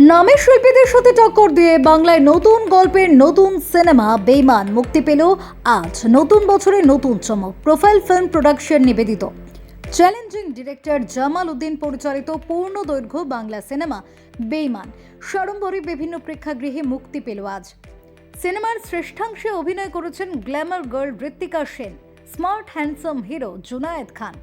নামের শিল্পীদের সাথে টক্কর দিয়ে বাংলায় নতুন গল্পের নতুন সিনেমা বেইমান মুক্তি পেল আজ। নতুন বছরে নতুন চমক। প্রোফাইল ফিল্ম প্রোডাকশন নিবেদিত। চ্যালেঞ্জিং ডিরেক্টর জামাল উদ্দিন পরিচালিত পূর্ণ দৈর্ঘ্য বাংলা সিনেমা বেইমান। সাড়ম্বরে বিভিন্ন প্রেক্ষাগৃহে মুক্তি পেল আজ। সিনেমার শ্রেষ্ঠাংশে অভিনয় করেছেন glamour girl Ritika Sen, smart handsome hero Junaid Khan.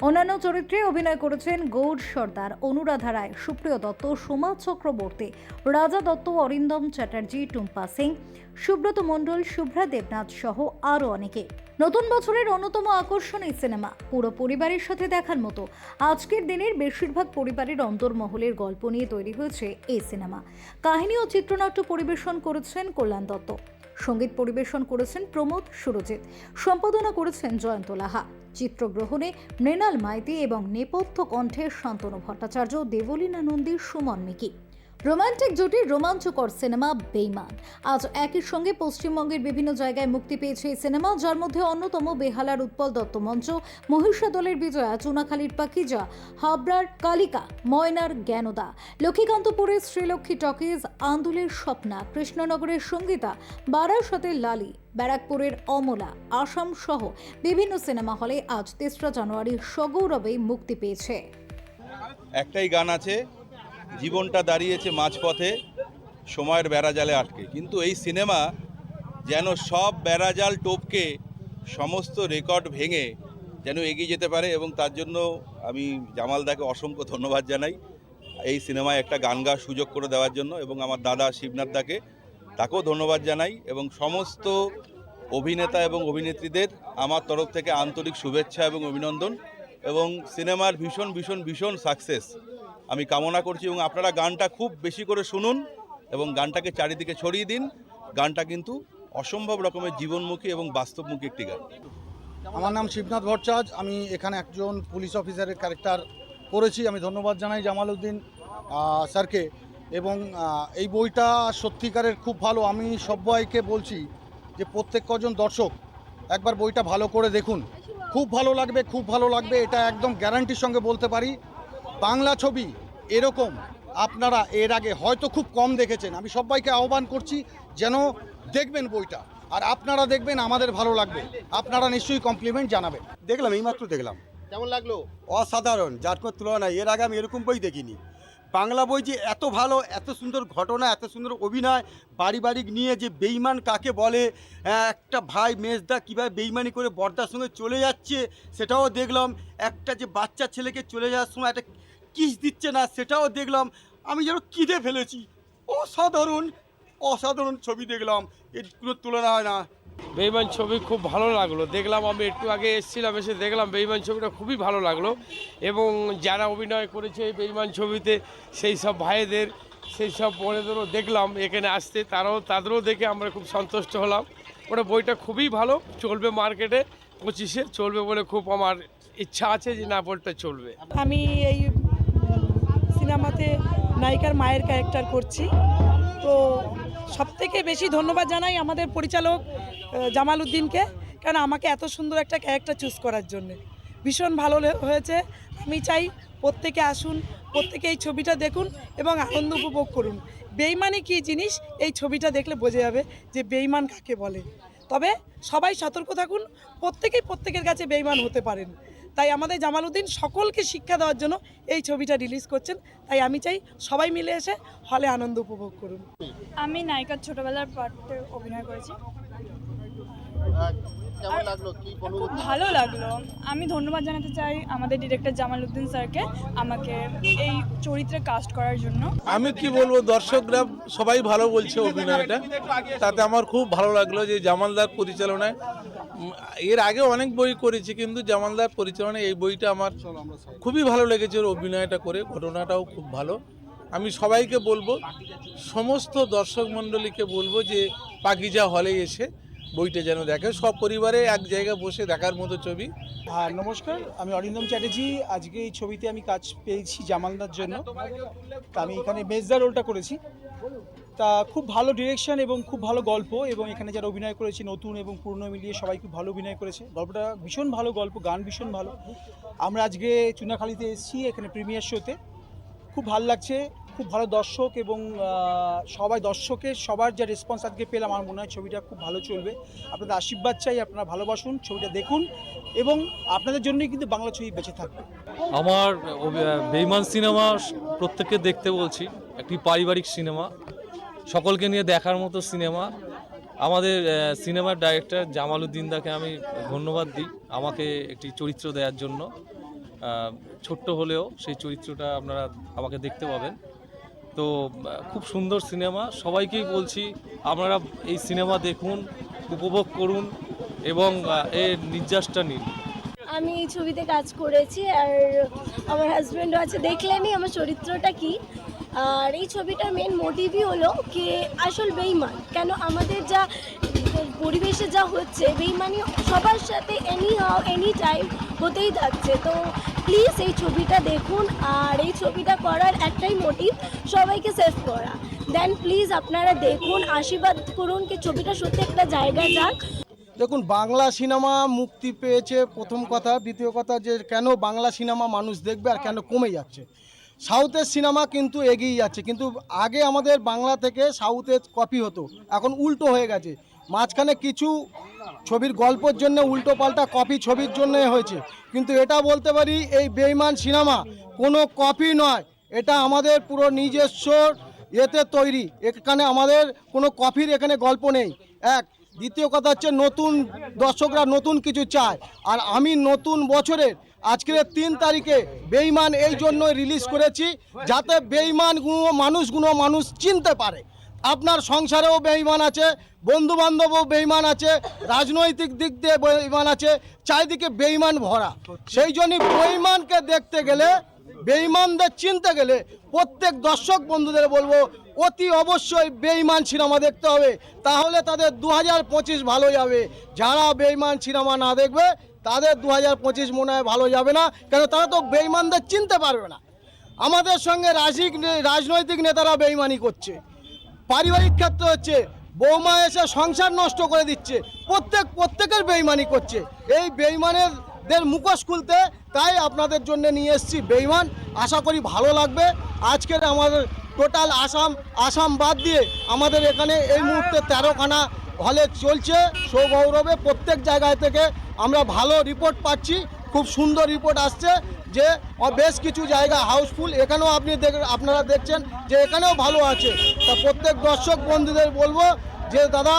অন্যান্য চরিত্রে অভিনয় করেছেন গৌর সর্দার, অনুরাধা রায়, সুপ্রিয় দত্ত, সোমা চক্রবর্তী, রাজা দত্ত, অরিন্দম চ্যাটার্জি, টুম্পা সিং, সুব্রত মণ্ডল, শুভ্রা দেবনাথ সহ আরও অনেকে। নতুন বছরের অন্যতম আকর্ষণ এই সিনেমা। পুরো পরিবারের সাথে দেখার মতো। আজকের দিনের বেশিরভাগ পরিবারের অন্তর্মহলের গল্প নিয়ে তৈরি হয়েছে এই সিনেমা। কাহিনী ও চিত্রনাট্য পরিবেশন করেছেন কল্যাণ দত্ত। সংগীত পরিবেশন করেছেন প্রমোদ সুরজিৎ। সম্পাদনা করেছেন জয়ন্ত লাহা। চিত্রগ্রহণে মৃণাল মাইতি এবং নেপথ্য কণ্ঠে শান্তনু ভট্টাচার্য দেবলীনা নন্দী সুমন মিকি। রোমান্টিক জুটির রোমাঞ্চকর সিনেমা বেইমান। আজ একই সঙ্গে পশ্চিমবঙ্গের বিভিন্ন জায়গায় মুক্তি পেয়েছে এই সিনেমা, যার মধ্যে অন্যতম বেহালার উৎপল দত্ত মঞ্চ মহিষা দলের বিজয়া, চুনাখালীর পাকিজা, হাবড়ার কালিকা, ময়নার জ্ঞানদা, লক্ষ্মীকান্তপুরের শ্রীলক্ষ্মী টকিজ, আন্দুলের স্বপ্না, কৃষ্ণনগরের সঙ্গীতা বারাসতের লালি, ব্যারাকপুরের অমলা, আসাম সহ বিভিন্ন সিনেমা হলে আজ তেসরা জানুয়ারি সগৌরবে মুক্তি পেয়েছে। একটাই গান আছে জীবনটা দাঁড়িয়েছে মাঝপথে সময়ের বেড়াজালে আটকে। কিন্তু এই সিনেমা যেন সব বেড়াজাল টপকে সমস্ত রেকর্ড ভেঙে যেন এগিয়ে যেতে পারে এবং তার জন্য আমি জামালদাকে অসংখ্য ধন্যবাদ জানাই এই সিনেমায় একটা গান গাওয়ার সুযোগ করে দেওয়ার জন্য এবং আমার দাদা শিবনাথ দাকে, তাকেও ধন্যবাদ জানাই এবং সমস্ত অভিনেতা এবং অভিনেত্রীদের আমার তরফ থেকে আন্তরিক শুভেচ্ছা এবং অভিনন্দন এবং সিনেমার ভীষণ ভীষণ ভীষণ সাকসেস। আমি কামনা করছি এবং আপনারা গানটা খুব বেশি করে শুনুন এবং গানটাকে চারিদিকে ছড়িয়ে দিন। গানটা কিন্তু অসম্ভব রকমের জীবনমুখী এবং বাস্তবমুখী একটি গান। আমার নাম শিবনাথ ভট্টাচার্য, আমি এখানে একজন পুলিশ অফিসারের ক্যারেক্টার করেছি। আমি ধন্যবাদ জানাই জামাল উদ্দিন স্যারকে এবং এই বইটা সত্যিকারের খুব ভালো। আমি সবাইকে বলছি যে প্রত্যেক কজন দর্শক একবার বইটা ভালো করে দেখুন। খুব ভালো লাগবে, খুব ভালো লাগবে, এটা একদম গ্যারান্টির সঙ্গে বলতে পারি। বাংলা ছবি এরকম আপনারা এর আগে হয়তো খুব কম দেখেছেন। আমি সবাইকে আহ্বান করছি যেন দেখবেন বইটা। আর আপনারা দেখবেন আমাদের ভালো লাগবে। আপনারা নিশ্চয়ই কমপ্লিমেন্ট জানাবেন। দেখলাম এইমাত্র দেখলাম। কেমন লাগল? অসাধারণ যার কোনো তুলনা নাই। এর আগে আমি এরকম বই দেখিনি। বাংলা বই যে এত ভালো এত সুন্দর ঘটনা এত সুন্দর অভিনয় বাড়ি বাড়ি নিয়ে যে বেইমান কাকে বলে হ্যাঁ, একটা ভাই মেজদা কীভাবে বেইমানি করে বর্দার সঙ্গে চলে যাচ্ছে সেটাও দেখলাম। একটা যে বাচ্চা ছেলেকে চলে যাওয়ার সময় একটা কিস দিচ্ছে না সেটাও দেখলাম। আমি যেন কিদে ফেলেছি। অসাধারণ অসাধারণ ছবি দেখলাম। এর কোনো তুলনা হয় না। বেইমান ছবি খুব ভালো লাগল। দেখলাম আমি একটু আগে এসেছিলাম এসে দেখলাম বেইমান ছবিটা খুবই ভালো লাগল। এবং যারা অভিনয় করেছে এই বেইমান ছবিতে সেই সব ভাইদের সেই সব বোনেদেরও দেখলাম। এখানে আসতে তারাও তাদেরও দেখে আমরা খুব সন্তুষ্ট হলাম। ওটা বইটা খুবই ভালো। চলবে মার্কেটে পঁচিশে চলবে বলে খুব আমার ইচ্ছা আছে যে না বইটা চলবে। আমি এই সিনেমাতে নায়িকার মায়ের ক্যারেক্টার করছি। তো সব থেকে বেশি ধন্যবাদ জানাই আমাদের পরিচালক জামাল উদ্দিনকে কারণ আমাকে এত সুন্দর একটা ক্যারেক্টার চুজ করার জন্য। ভীষণ ভালো হয়েছে। আমি চাই প্রত্যেকে আসুন, প্রত্যেকে এই ছবিটা দেখুন এবং আনন্দ উপভোগ করুন। বেইমানি কী জিনিস? এই ছবিটা দেখলে বোঝা যাবে যে বেইমান কাকে বলে। তবে সবাই সতর্ক থাকুন, প্রত্যেকেই প্রত্যেকের কাছে বেইমান হতে পারেন। তাই আমাদের জামালউদ্দিন সকলকে শিক্ষা দেওয়ার জন্য এই ছবিটা রিলিজ করছেন। তাই আমি চাই সবাই মিলে এসে হলে আনন্দ উপভোগ করুন। আমি নায়িকার ছোটবেলার পার্টে অভিনয় করেছি। কেমন লাগল? কি খুব ভালো লাগল। আমি ধন্যবাদ জানাতে চাই আমাদের ডিরেক্টর জামাল উদ্দিন স্যারকে আমাকে এই চরিত্রে কাস্ট করার জন্য। আমি কি বলব দর্শকরা সবাই ভালো বলছে অভিনয়টা। তাতে আমার খুব ভালো লাগল যে জামালদার পরিচালনায় এর আগে অনেক বই করেছি কিন্তু জামালদার পরিচালনায় এই বইটা আমার খুবই ভালো লেগেছে ওর অভিনয়টা করে ঘটনাটাও খুব ভালো। আমি সবাইকে বলব সমস্ত দর্শক মণ্ডলীকে বলব যে পাকিজা হলে এসে বইটা যেন দেখে। সব পরিবারে এক জায়গায় বসে দেখার মতো ছবি। হ্যাঁ নমস্কার আমি অরিন্দম চ্যাটার্জি। আজকে এই ছবিতে আমি কাজ পেয়েছি জামালদার জন্য। তা আমি এখানে মেজদার রোলটা করেছি। তা খুব ভালো ডিরেকশন এবং খুব ভালো গল্প এবং এখানে যারা অভিনয় করেছে, নতুন এবং পুরনো মিলিয়ে সবাই খুব ভালো অভিনয় করেছে। গল্পটা ভীষণ ভালো গল্প, গান ভীষণ ভালো। আমরা আজকে চুনাখালীতে এসেছি এখানে প্রিমিয়ার শোতে খুব ভালো লাগছে, খুব ভালো দর্শক এবং সবাই দর্শকের, সবার যা রেসপন্স আজকে পেলাম, আমার মনে হয় ছবিটা খুব ভালো চলবে। আপনাদের আশীর্বাদ চাই, আপনারা ভালোবাসুন, ছবিটা দেখুন এবং আপনাদের জন্যই কিন্তু বাংলা ছবি বেঁচে থাকবে। আমার বেইমান সিনেমা প্রত্যেককে দেখতে বলছি, একটি পারিবারিক সিনেমা সকলকে নিয়ে দেখার মতো সিনেমা। আমাদের সিনেমার ডাইরেক্টর জামাল উদ্দিন দাকে আমি ধন্যবাদ দিই আমাকে একটি চরিত্র দেওয়ার জন্য। ছোট্ট হলেও সেই চরিত্রটা আপনারা আমাকে দেখতে পাবেন। তো খুব সুন্দর সিনেমা। সবাইকেই বলছি, আপনারা এই সিনেমা দেখুন, উপভোগ করুন এবং এর নির্যাসটা নিন। আমি এই ছবিতে কাজ করেছি আর আমার হাজব্যান্ডও আছে। দেখলেনই আমার চরিত্রটা কি। আর এই ছবিটার মেন মোটিভই হলো কি আসল বেইমান। কেন আমাদের যা পরিবেশে যা হচ্ছে, বেইমানি সবার সাথে এনি হাও এনি টাইম হতেই থাকছে। তো প্লিজ এই ছবিটা দেখুন আর এই ছবিটা করার একটাই মোটিভ সবাইকে সেভ করা। দেন প্লিজ আপনারা দেখুন, আশীর্বাদ করুন কি ছবিটা সত্যি একটা জায়গায় যাক। দেখুন, বাংলা সিনেমা মুক্তি পেয়েছে, প্রথম কথা। দ্বিতীয় কথা যে কেন বাংলা সিনেমা মানুষ দেখবে আর কেন কমে যাচ্ছে? সাউথের সিনেমা কিন্তু এগিয়ে যাচ্ছে। কিন্তু আগে আমাদের বাংলা থেকে সাউথের কপি হতো। এখন উল্টো হয়ে গেছে। মাঝখানে কিছু ছবির গল্পের জন্য উল্টো পাল্টা কপি ছবির জন্য হয়েছে। কিন্তু এটা বলতে পারি, এই বেইমান সিনেমা কোনো কপি নয়। এটা আমাদের পুরো নিজস্ব এতে তৈরি। এখানে আমাদের কোনো কপির এখানে গল্প নেই। এক, দ্বিতীয় কথা হচ্ছে নতুন দর্শকরা নতুন কিছু চায়। আর আমি নতুন বছরের আজকের তিন তারিখে বেইমান এই জন্য রিলিজ করেছি যাতে বেইমানগুলো মানুষগুলো মানুষ চিনতে পারে। আপনার সংসারেও বেইমান আছে বন্ধু বান্ধবও বেইমান আছে, রাজনৈতিক দিক দিয়ে বেইমান আছে, চারিদিকে বেইমান ভরা। সেই জন্যই বেইমানকে দেখতে গেলে বেইমানদের চিনতে গেলে প্রত্যেক দর্শক বন্ধুদের বলব অতি অবশ্যই বেইমান সিনেমা দেখতে হবে। তাহলে তাদের দু হাজার পঁচিশ ভালো যাবে। যারা বেইমান সিনেমা না দেখবে, তাদের দু হাজার পঁচিশ মনে হয় ভালো যাবে না। কেন? তারা তো বেইমানদের চিনতে পারবে না। আমাদের সঙ্গে রাজিক রাজনৈতিক নেতারা বেইমানি করছে। পারিবারিক ক্ষেত্রে হচ্ছে, বৌমা এসে সংসার নষ্ট করে দিচ্ছে। প্রত্যেক, প্রত্যেকের বেইমানি করছে। এই বেইমানের দের মুখোশ খুলতে তাই আপনাদের জন্য নিয়ে এসেছি বেইমান আশা করি ভালো লাগবে। আজকের আমাদের টোটাল আসাম আসাম বাদ দিয়ে আমাদের এখানে এই মুহূর্তে তেরোখানা হলে চলছে সৌগৌরবে। প্রত্যেক জায়গায় থেকে আমরা ভালো রিপোর্ট পাচ্ছি, খুব সুন্দর রিপোর্ট আসছে যে বেশ কিছু জায়গা হাউসফুল এখানেও আপনি দেখ, আপনারা দেখছেন যে এখানেও ভালো আছে। তা প্রত্যেক দর্শক বন্ধুদের বলব যে, দাদা,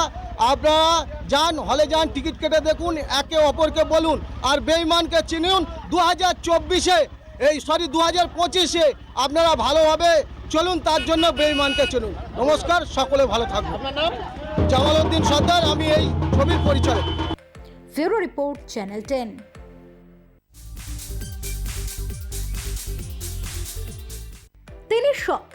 আপনারা যান, হলে যান টিকিট কেটে দেখুন, একে অপরকে বলুন, আর বেইমানকে চিনুন। দু হাজার চব্বিশে, এই সরি দু হাজার পঁচিশে আপনারা ভালোভাবে চলুন তার জন্য বেইমানকে চলুন। নমস্কার সকলে ভালো থাকবেন জামাল উদ্দিন সর্দার আমি এই ছবির পরিচালক। ফিউরো রিপোর্ট চ্যানেল টেন। তিনি সৎ।